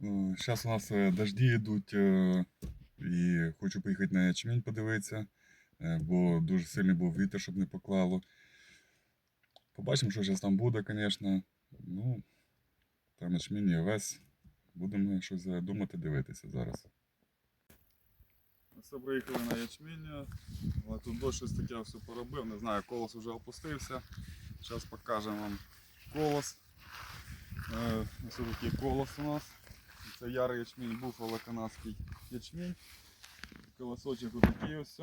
Зараз у нас е, дожді йдуть, е, і хочу поїхати на ячмінь подивитися, е, бо дуже сильний був вітер, щоб не поклало. Побачимо, що зараз там буде, звісно. Ну, там ячмінь і овес. Будемо щось е, думати, дивитися зараз. Все, приїхали на ячміння. Але тут дощ щось таке все поробив. Не знаю, колос вже опустився. Зараз покажемо вам колос. Е, Ось такий колос у нас. Це ярий ячмінь, буфало канадський ячмінь. Колосочок отакий ось.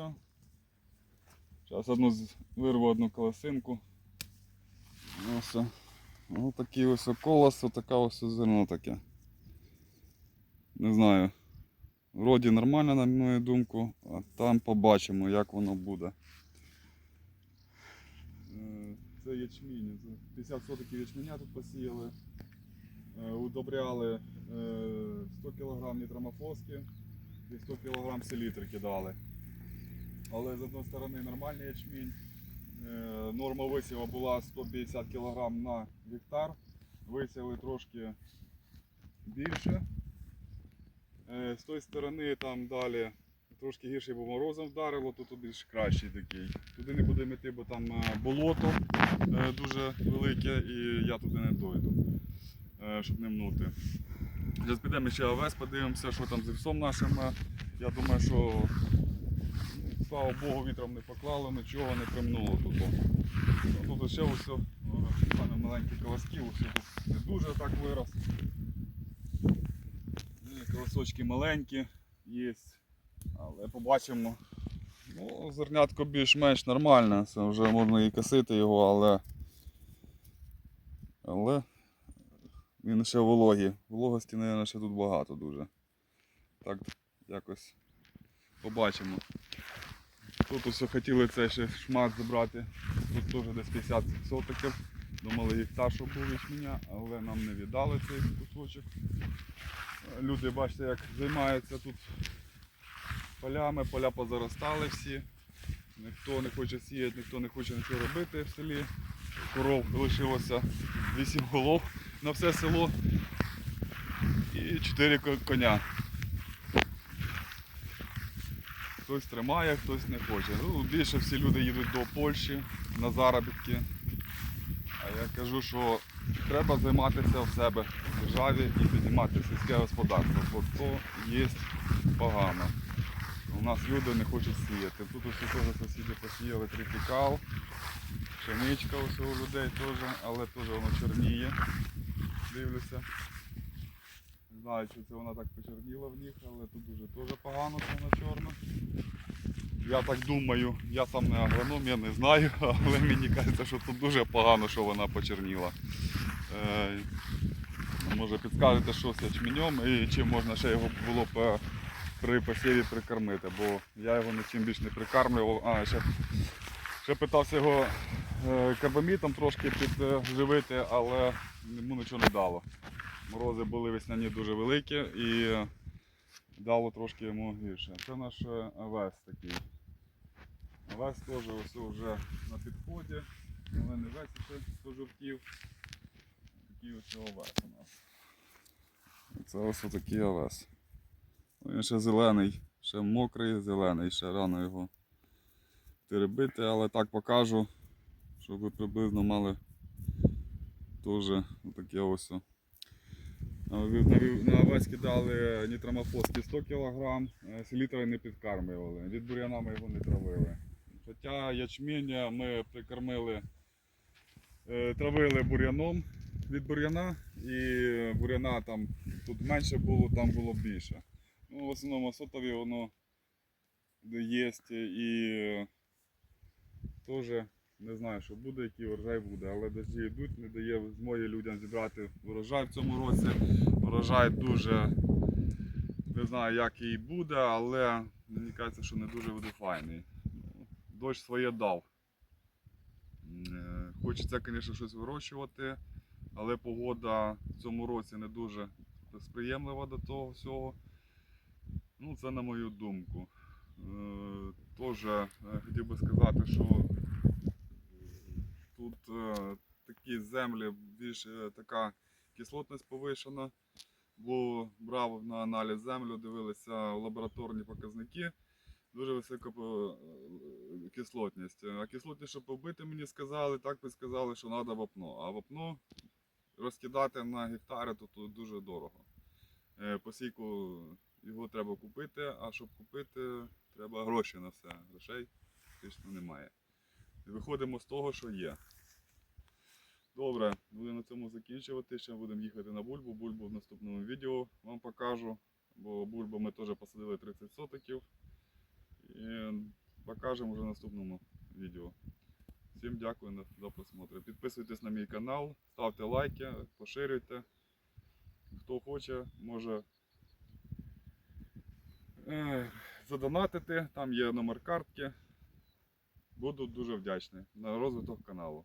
Зараз одну вирву одну колосинку. Ось. Ось такий ось колос, отака ось зерно таке. Не знаю. Вроді нормально, на мою думку, а там побачимо, як воно буде. Е, Це ячмінь. 50 сотиків ячменя тут посіяли. Е, Удобряли е, 100 кг нітромофоски і 100 кг селітри кидали. Але з одної сторони нормальний ячмінь. Е, Норма висіву була 150 кг на гектар. Висіяли трошки більше. Е, З тої сторони там далі трошки гірше, бо морозом вдарило, тут більш кращий такий. Туди не будемо йти, бо там е, болото е, дуже велике і я туди не дойду, е, щоб не мнути. Зараз підемо ще овес, подивимося, що там з вівсом нашим. е. Я думаю, що ну, слава Богу, вітром не поклало, нічого не примнуло тут. Ну, Тут ще ось у мене маленькі колоски, ось тут не дуже так вирос. Ні, Колосочки маленькі є, але побачимо. Ну, зернятко більш-менш нормальне, це вже можна і косити його, але. Але він ще вологий. Вологості, мабуть, ще тут багато дуже. Так, якось побачимо. Тут ось хотіли це ще шмат забрати. Тут теж десь 50 сотиків. Думали гектар, щоб був ячменя, але нам не віддали цей кусочок. Люди, бачите, як займаються тут полями, поля позаростали всі. Ніхто не хоче сіяти, ніхто не хоче нічого робити в селі. Коров лишилося 8 голов на все село і 4 коня. Хтось тримає, хтось не хоче. Ну, більше всі люди їдуть до Польщі на заробітки. А я кажу, що треба займатися в себе в державі і піднімати сільське господарство, бо то є погано. У нас люди не хочуть сіяти. Тут ось теж сусіди посіяли трипікал, пшеничка ось у людей теж, але теж воно чорніє. Дивлюся. Не знаю, чи це вона так почорніла в них, але тут дуже теж погано, що вона чорна. Я так думаю, я сам не агроном, я не знаю, але мені кажеться, що тут дуже погано, що вона почерніла. Е, може підскажете, що з ячменем і чим можна ще його було б при посіві прикормити, бо я його нічим більш не прикармлював. А, ще, ще питався його е, карбамітом трошки підживити, але йому нічого не дало. Морози були весняні дуже великі і дало трошки йому гірше. Це наш е, овес такий. Овес теж ось вже на підході, але не весь ще пожовтів. Такий ось овес у нас. Це ось такий овес. Ну, Він ще зелений, ще мокрий, зелений, ще рано його теребити, але так покажу, щоб ви приблизно мали теж таке ось. На овець кидали нітромофоски 100 кг, селітри не підкармлювали, від бур'яна ми його не травили. Хоча ячміння ми прикормили, е, травили бур'яном від бур'яна, і бур'яна там тут менше було, там було більше. Ну, в основному сотові воно є і теж не знаю, що буде, який урожай буде, але дожді йдуть, не дає змоги людям зібрати урожай в цьому році. Урожай дуже не знаю, як і буде, але мені кажеться, що не дуже буде файний. Ну, Дощ своє дав. Е, Хочеться, звісно, щось вирощувати, але погода в цьому році не дуже сприємлива до того всього. Ну, це на мою думку. Е, Теж е, хотів би сказати, що тут е, такі землі більш е, така кислотність повишена. бо брав на аналіз землю, дивилися лабораторні показники. Дуже висока е, кислотність. А кислотність, щоб побити, мені сказали, так би сказали, що треба вапно. А вапно розкидати на гектари, то тут дуже дорого. Е, Посійку його треба купити, а щоб купити, треба гроші на все. Грошей фактично немає. Виходимо з того, що є. Добре, будемо на цьому закінчувати. Ще будемо їхати на бульбу. Бульбу в наступному відео вам покажу. Бо бульбу ми теж посадили 30 сотиків. І покажемо вже в наступному відео. Всім дякую за просмотр. Підписуйтесь на мій канал, ставте лайки, поширюйте. Хто хоче, може е, задонатити. Там є номер картки. Буду дуже вдячний на розвиток каналу.